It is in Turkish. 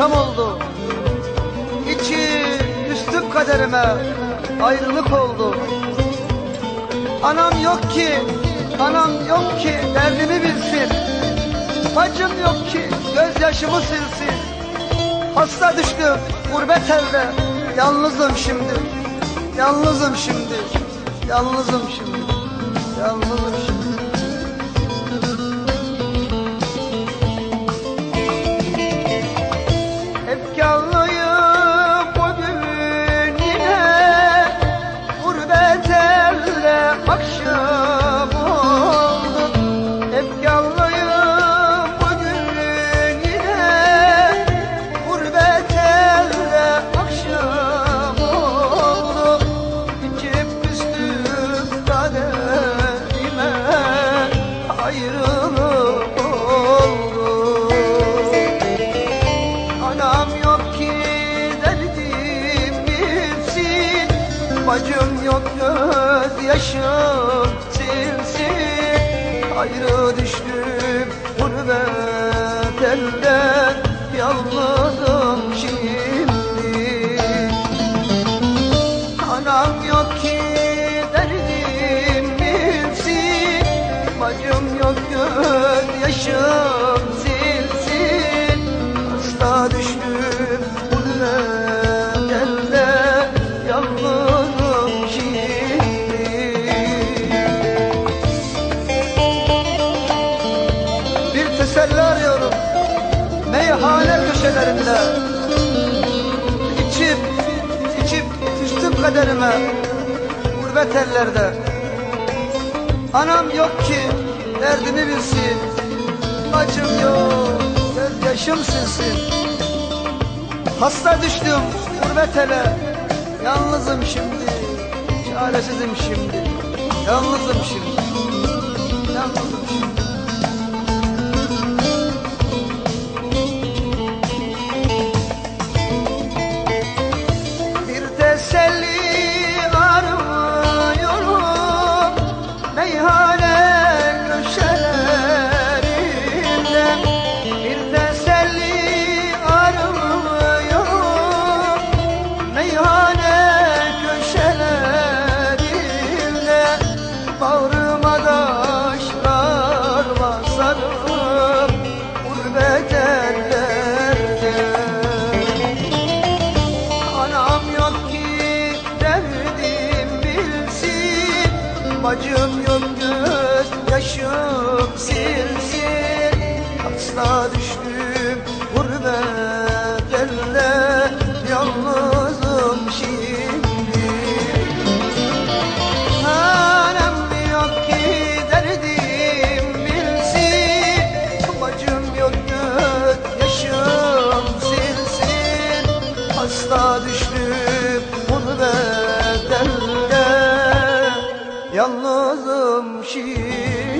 akşam oldu. İçi üstüm kaderime ayrılık oldu. Anam yok ki, anam yok ki derdimi bilsin. Bacım yok ki gözyaşımı silsin. Hasta düştüm gurbet elde. Yalnızım şimdi Yalnızım şimdi. Yalnızım şimdi Yalnızım şimdi Bacım yok göz yaşım silsin Ayrı düştüm gurbet elden Yalnızım göz yaşım silsin Hasta düştüm gurbet elde Yalnızım şimdi Bir teselli arıyorum. Meyhane köşelerinde. İçip, içip düştüm kaderime. Gurbet ellerde. Anam yok ki derdimi bilsin Acım yok. Gözyaşım silsin Hasta düştüm gurbet ele. Yalnızım şimdi. Çaresizim şimdi. Yalnızım şimdi. Yalnızım şimdi Bacım yok Yalnızım şimdi